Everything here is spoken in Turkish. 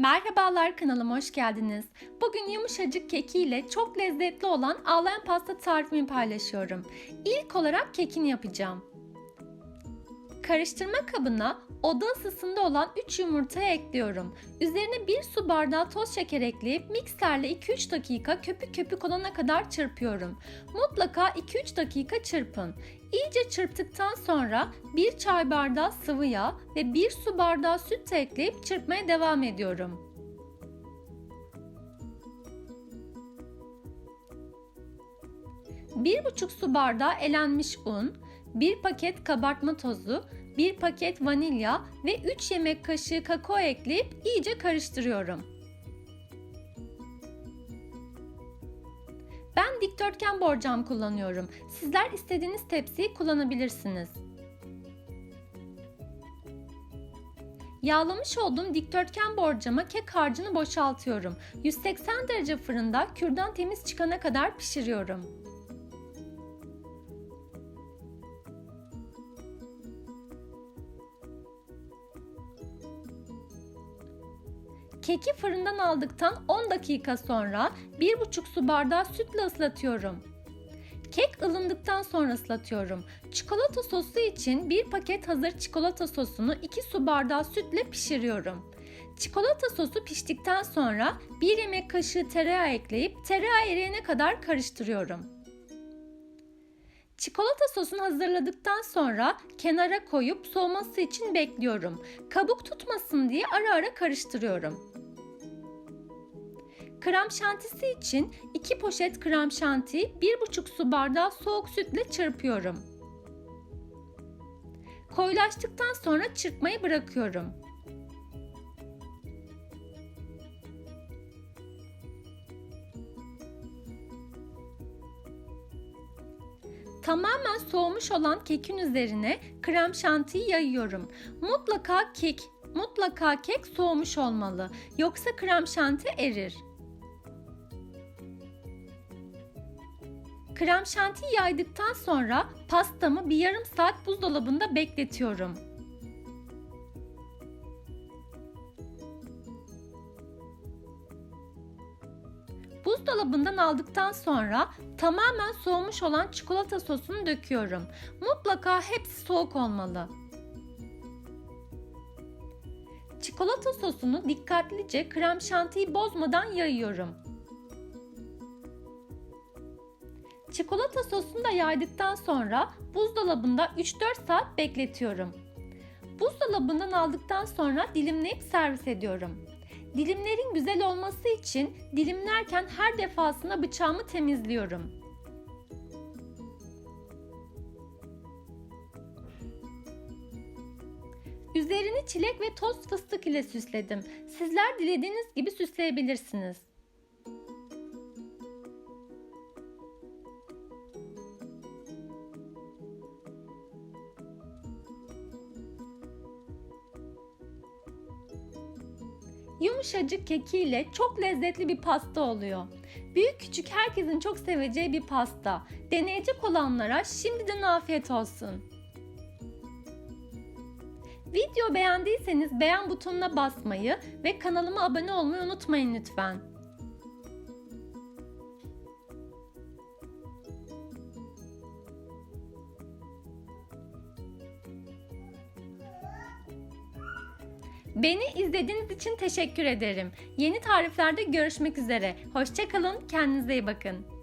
Merhabalar kanalıma hoş geldiniz. Bugün yumuşacık keki ile çok lezzetli olan ağlayan pasta tarifimi paylaşıyorum. İlk olarak kekini yapacağım. Karıştırma kabına oda ısısında olan 3 yumurtayı ekliyorum. Üzerine 1 su bardağı toz şeker ekleyip mikserle 2-3 dakika köpük köpük olana kadar çırpıyorum. Mutlaka 2-3 dakika çırpın. İyice çırptıktan sonra 1 çay bardağı sıvı yağ ve 1 su bardağı süt ekleyip çırpmaya devam ediyorum. Bir buçuk su bardağı elenmiş un, 1 paket kabartma tozu, 1 paket vanilya ve 3 yemek kaşığı kakao ekleyip iyice karıştırıyorum. Ben dikdörtgen borcam kullanıyorum. Sizler istediğiniz tepsiyi kullanabilirsiniz. Yağlamış olduğum dikdörtgen borcama kek harcını boşaltıyorum. 180 derece fırında kürdan temiz çıkana kadar pişiriyorum. Keki fırından aldıktan 10 dakika sonra 1,5 su bardağı sütle ıslatıyorum. Kek ılındıktan sonra ıslatıyorum. Çikolata sosu için 1 paket hazır çikolata sosunu 2 su bardağı sütle pişiriyorum. Çikolata sosu piştikten sonra 1 yemek kaşığı tereyağı ekleyip tereyağı eriyene kadar karıştırıyorum. Çikolata sosunu hazırladıktan sonra kenara koyup soğuması için bekliyorum. Kabuk tutmasın diye ara ara karıştırıyorum. Krem şantisi için 2 poşet krem şantiyi 1,5 su bardağı soğuk sütle çırpıyorum. Koyulaştıktan sonra çırpmayı bırakıyorum. Tamamen soğumuş olan kekin üzerine krem şantiyi yayıyorum. Mutlaka kek, mutlaka kek soğumuş olmalı. Yoksa krem şanti erir. Krem şantiyi yaydıktan sonra pastamı bir yarım saat buzdolabında bekletiyorum. Buzdolabından aldıktan sonra tamamen soğumuş olan çikolata sosunu döküyorum. Mutlaka hepsi soğuk olmalı. Çikolata sosunu dikkatlice krem şantiyi bozmadan yayıyorum. Çikolata sosunu da yaydıktan sonra buzdolabında 3-4 saat bekletiyorum. Buzdolabından aldıktan sonra dilimleyip servis ediyorum. Dilimlerin güzel olması için dilimlerken her defasında bıçağımı temizliyorum. Üzerini çilek ve toz fıstık ile süsledim. Sizler dilediğiniz gibi süsleyebilirsiniz. Yumuşacık kekiyle çok lezzetli bir pasta oluyor. Büyük küçük herkesin çok seveceği bir pasta. Deneyecek olanlara şimdiden afiyet olsun. Video beğendiyseniz beğen butonuna basmayı ve kanalıma abone olmayı unutmayın lütfen. Beni izlediğiniz için teşekkür ederim. Yeni tariflerde görüşmek üzere. Hoşçakalın, kendinize iyi bakın.